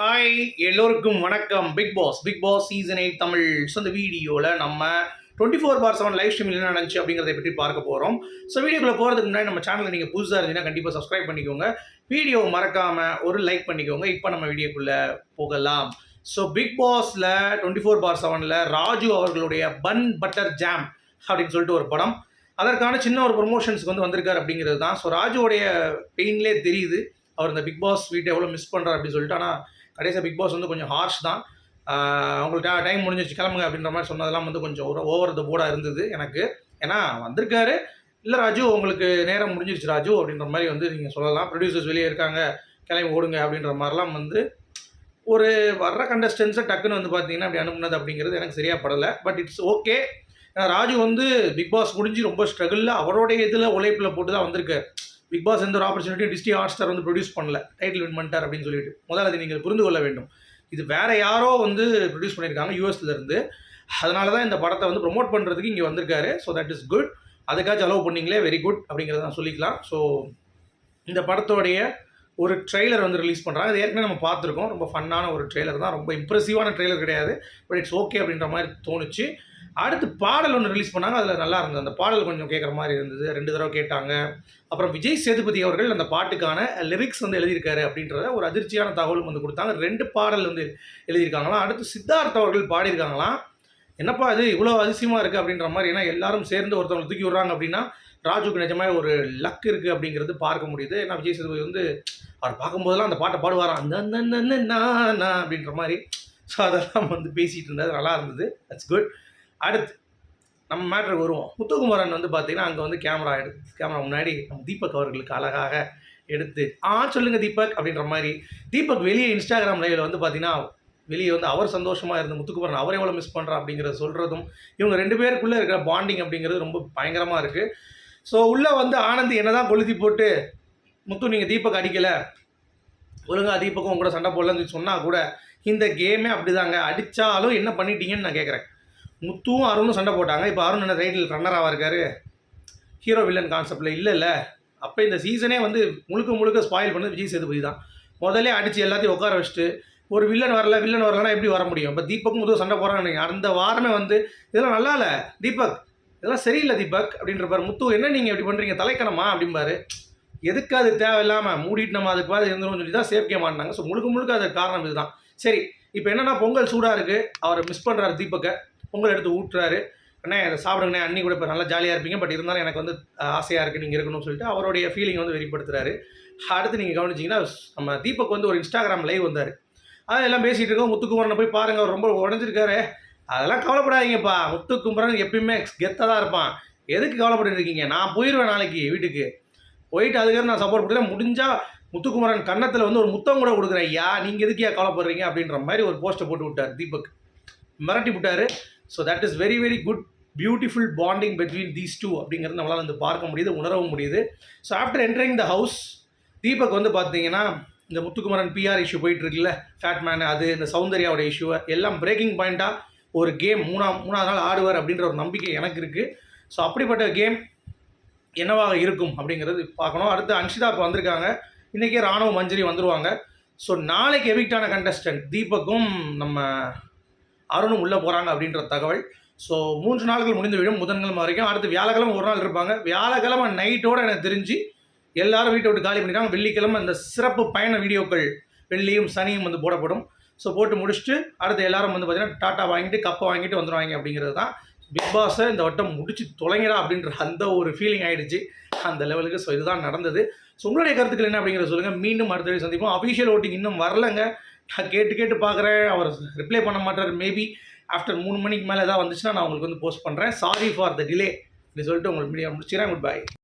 Hi எல்லோருக்கும் வணக்கம். Big boss big boss season eight Tamil. So இந்த வீடியோவில் நம்ம twenty four bar seven live ஸ்ட்ரீமில் என்ன நடந்துச்சு அப்படிங்கிறத பற்றி பார்க்க போகிறோம் ஸோ வீடியோக்குள்ள போகிறதுக்கு முன்னாடி நம்ம சேனலில் நீங்கள் புதுசாக இருந்தீங்கன்னா கண்டிப்பாக சப்ஸ்கிரைப் பண்ணிக்கோங்க. வீடியோ மறக்காமல் ஒரு லைக் பண்ணிக்கோங்க. இப்போ நம்ம வீடியோக்குள்ளே போகலாம். ஸோ பிக் பாஸில் டுவெண்ட்டி ஃபோர் பார் செவனில் ராஜு அவர்களுடைய பன் பட்டர் ஜாம் அப்படின்னு சொல்லிட்டு ஒரு படம். அதற்கான சின்ன ஒரு ப்ரொமோஷன்ஸ்க்கு வந்து வந்திருக்கார் அப்படிங்கிறது தான். ஸோ ராஜுவோடைய பெயின்லேயே தெரியுது. அவர் இந்த பிக் பாஸ் வீட்டை எவ்வளோ மிஸ் பண்ணுறார் அப்படின்னு சொல்லிட்டு. ஆனால் கடைசியாக பிக் பாஸ் வந்து கொஞ்சம் ஹார்ஷ் தான். அவங்கள்ட்ட டைம் முடிஞ்சிச்சு கிளம்புங்க அப்படின்ற மாதிரி சொன்னதெல்லாம் வந்து கொஞ்சம் ஒரு ஓவர் த போர்டாக இருந்தது எனக்கு. ஏன்னா வந்திருக்காரு. இல்லை ராஜு உங்களுக்கு நேரம் முடிஞ்சிருச்சு ராஜு அப்படின்ற மாதிரி வந்து நீங்கள் சொல்லலாம். ப்ரொடியூசர்ஸ் வெளியே இருக்காங்க கிளம்பி ஓடுங்க அப்படின்ற மாதிரிலாம் வந்து ஒரு வர்ற கண்டஸ்டன்ஸை டக்குன்னு வந்து பார்த்தீங்கன்னா அப்படி அனுப்புனது அப்படிங்கிறது எனக்கு சரியாக படலை. பட் இட்ஸ் ஓகே ராஜு வந்து பிக் பாஸ் முடிஞ்சு ரொம்ப ஸ்ட்ரகிளில் அவரோடைய இதில் உழைப்பில் போட்டு தான் வந்திருக்காரு. பிக் பாஸ் எந்த ஒரு ஆப்பர்ச்சுனிட்டியும் டிஸ்டி ஹாட் ஸ்டார் வந்து ப்ரொடியூஸ் பண்ணல. டைட்டில் வின் பண்ணிட்டார் அப்படின்னு சொல்லிட்டு. முதல்ல அதை நீங்கள் புரிந்து கொள்ள வேண்டும். இது வேறு யாரோ வந்து ப்ரொடியூஸ் பண்ணியிருக்காங்க யூஎஸ்லேருந்து அதனால தான் இந்த படத்தை வந்து ப்ரொமோட் பண்ணுறதுக்கு இங்கே வந்திருக்காரு. ஸோ தட் இஸ் குட் அதுக்காச்சும் அலோவ் பண்ணீங்களே? வெரி குட் அப்படிங்கிறத நான் சொல்லிக்கலாம். ஸோ இந்த படத்தோடைய ஒரு ட்ரெய்லர் வந்து ரிலீஸ் பண்ணுறாங்க அது ஏற்கனவே நம்ம பார்த்துருக்கோம். ரொம்ப ஃபன்னான ஒரு ட்ரெய்லர் தான். ரொம்ப இம்ப்ரெசிவான ட்ரெய்லர் கிடையாது. பட் இட்ஸ் ஓகே அப்படின்ற மாதிரி தோணுச்சு. அடுத்து பாடல் ஒன்று ரிலீஸ் பண்ணாங்க. அதில் நல்லா இருந்தது. அந்த பாடல் கொஞ்சம் கேட்குற மாதிரி இருந்தது. ரெண்டு தடவை கேட்டாங்க. அப்புறம் விஜய் சேதுபதி அவர்கள் அந்த பாட்டுக்கான லிரிக்ஸ் வந்து எழுதியிருக்காரு அப்படின்றத ஒரு அதிர்ச்சியான தகவலும் வந்து கொடுத்தாங்க. ரெண்டு பாடல் வந்து எழுதியிருக்காங்களாம். அடுத்து சித்தார்த் அவர்கள் பாடியிருக்காங்களாம். என்னப்பா இது இவ்வளோ அதிசயமாக இருக்குது அப்படின்ற மாதிரி. ஏன்னா எல்லாரும் சேர்ந்து ஒருத்தவங்களை தூக்கி விட்றாங்க அப்படின்னா ராஜுக்கு நிஜமாக ஒரு லக் இருக்குது அப்படிங்கிறது பார்க்க முடியுது. ஏன்னா விஜய் சேதுபதி வந்து அவர் பார்க்கும்போதெல்லாம் அந்த பாட்டை பாடுவாராம். அந்த அந்த அப்படின்ற மாதிரி. ஸோ அதெல்லாம் வந்து பேசிகிட்டு இருந்தது. நல்லா இருந்தது. தட்ஸ் குட் அடுத்து நம்ம மேட்ருக்கு வருவோம். முத்துக்குமரன் வந்து பார்த்தீங்கன்னா அங்கே வந்து கேமரா எடுத்து கேமரா முன்னாடி நம்ம தீபக் அவர்களுக்கு அழகாக எடுத்து ஆ சொல்லுங்க தீபக் அப்படின்ற மாதிரி தீபக் வெளியே இன்ஸ்டாகிராம் லைவில் வந்து பார்த்தீங்கன்னா வெளியே வந்து அவர் சந்தோஷமாக இருந்த முத்துக்குமரன் அவர் எவ்வளோ மிஸ் பண்ணுறா அப்படிங்கிறத சொல்கிறதும் இவங்க ரெண்டு பேருக்குள்ளே இருக்கிற பாண்டிங் அப்படிங்கிறது ரொம்ப பயங்கரமாக இருக்குது ஸோ உள்ளே வந்து ஆனந்த் என்ன தான் கொளுத்தி போட்டு முத்து நீங்கள் தீபக் அடிக்கலை ஒழுங்காக தீபக்கும் உங்களோட கூட சண்டை போடலன்னு சொன்னால் கூட இந்த கேமே அப்படிதாங்க. அடித்தாலும் என்ன பண்ணிட்டீங்கன்னு நான் கேட்குறேன் முத்துவும் அருணும் சண்டை போட்டாங்க. இப்போ அருண் என்ன ரைட்டில் ரன்னராக இருக்காரு? ஹீரோ வில்லன் கான்செப்டில் இல்லை இல்லை. அப்போ இந்த சீசனே வந்து முழுக்க முழுக்க ஸ்பாயில் பண்ணது விஜய் சேதுபதி தான். முதல்ல அடித்து எல்லாத்தையும் உட்கார வச்சுட்டு ஒரு வில்லன் வரல வில்லன் வரலன்னா எப்படி வர முடியும்? இப்போ தீபக் முதல் சண்டை போகிறாங்க அந்த வாரமே வந்து இதெல்லாம் நல்லா இல்லை தீபக். இதெல்லாம் சரியில்லை தீபக் அப்படின்றப்பாரு முத்து என்ன நீங்கள் இப்படி பண்ணுறீங்க தலைக்கணமா? அப்படிம்பாரு. எதுக்கு அது தேவையில்லாமல் மூடிட்டு நம்ம அதுக்கு பாது இருந்துடும் சொல்லி தான் சேஃப் கேம் ஆடினாங்க. ஸோ முழுக்க முழுக்க அதுக்கு காரணம் இதுதான். சரி இப்போ என்னென்னா பொங்கல் சூடாக இருக்குது அவரை மிஸ் பண்ணுறாரு தீபக்கை. பொங்கல் எடுத்து ஊட்டுறாரு. அண்ணே அதை சாப்பிடுங்கண்ணே அண்ணி கூட இப்போ நல்லா ஜாலியாக இருப்பீங்க. பட் இருந்தாலும் எனக்கு வந்து ஆசையாக இருக்குது நீங்கள் இருக்கணும்னு சொல்லிட்டு அவருடைய ஃபீலிங் வந்து வெளிப்படுத்துறாரு. அடுத்து நீங்கள் கவனிச்சிங்கன்னா நம்ம தீபக் வந்து ஒரு இன்ஸ்டாகிராம் லைவ் வந்தார். அதெல்லாம் எல்லாம் பேசிகிட்டு இருக்கோம். முத்துக்குமரனை போய் பாருங்கள் அவர் ரொம்ப உடஞ்சிருக்காரு. அதெல்லாம் கவலைப்படாதீங்கப்பா. முத்துக்குமரன் எப்பயுமே கெத்தாக தான் இருப்பான். எதுக்கு கவலைப்பட்டு இருக்கீங்க? நான் போயிடுவேன் நாளைக்கு வீட்டுக்கு. போயிட்டு அதுக்காக நான் சப்போர்ட் கொடுக்குறேன். முடிஞ்சால் முத்துக்குமரன் கன்னத்தில் வந்து ஒரு முத்தம் கூட கொடுக்குறேன். ஐயா நீங்கள் எதுக்கு ஏன் கவலைப்படுறீங்க? அப்படின்ற மாதிரி ஒரு போஸ்ட்டை போட்டு விட்டார் தீபக். மிரட்டி விட்டார். So that is very very good beautiful bonding between these two அப்படிங்கிறது நம்மளால் வந்து பார்க்க முடியுது உணரவும் முடியுது. So after entering the house Deepak வந்து பார்த்தீங்கன்னா இந்த முத்துக்குமரன் பிஆர் இஷ்யூ போயிட்டு இருக்குல்ல ஃபேட் மேன் அது இந்த சௌந்தர்யாவோட இஷ்யூவை எல்லாம் பிரேக்கிங் பாயிண்ட்டாக ஒரு கேம் மூணாம் மூணாவது நாள் ஆடுவார் அப்படின்ற ஒரு நம்பிக்கை எனக்கு இருக்குது ஸோ அப்படிப்பட்ட கேம் என்னவாக இருக்கும் அப்படிங்கிறது பார்க்கணும். அடுத்து அன்ஷிதா இப்போ வந்திருக்காங்க. இன்றைக்கே ராணுவ மஞ்சரி வந்துடுவாங்க ஸோ நாளைக்கு எவிக்டான கண்டஸ்டன்ட் தீபக்கும் நம்ம அருணும் உள்ளே போகிறாங்க அப்படின்ற தகவல். ஸோ மூன்று நாட்கள் முடிந்துவிடும் புதன்கிழமை வரைக்கும். அடுத்து வியாழக்கிழமை ஒரு நாள் இருப்பாங்க. வியாழக்கிழமை நைட்டோடு எனக்கு தெரிஞ்சு எல்லாரும் வீட்டை விட்டு காலி பண்ணிட்டாங்க. வெள்ளிக்கிழமை இந்த சிறப்பு பயண வீடியோக்கள் வெள்ளியும் சனியும் வந்து போடப்படும். ஸோ போட்டு முடிச்சுட்டு அடுத்து எல்லாரும் வந்து பார்த்தீங்கன்னா டாட்டா வாங்கிட்டு கப்பை வாங்கிட்டு வந்துடுவாங்க அப்படிங்கிறது தான். பிக் பாஸை இந்த வட்டம் முடிச்சு தொலைங்கடா அப்படின்ற அந்த ஒரு ஃபீலிங் ஆகிடுச்சு அந்த லெவலுக்கு ஸோ இதுதான் நடந்தது. ஸோ உங்களுடைய கருத்துக்கள் என்ன அப்படிங்கிறத சொல்லுங்கள் மீண்டும் அடுத்த சந்திப்போம். அஃபீஷியல் ஓட்டிங் இன்னும் வரலங்க. நான் கேட்டு கேட்டு பார்க்குறேன். அவர் ரிப்ளை பண்ண மாட்டார். மேபி ஆஃப்டர் மூணு மணிக்கு மேலே ஏதாவது வந்துச்சுன்னா நான் உங்களுக்கு வந்து போஸ்ட் பண்ணுறேன் சாரி ஃபார் த டிலே இப்படி சொல்லிட்டு உங்களுக்கு மீடியா முடிச்சுக்கிறேன். Good bye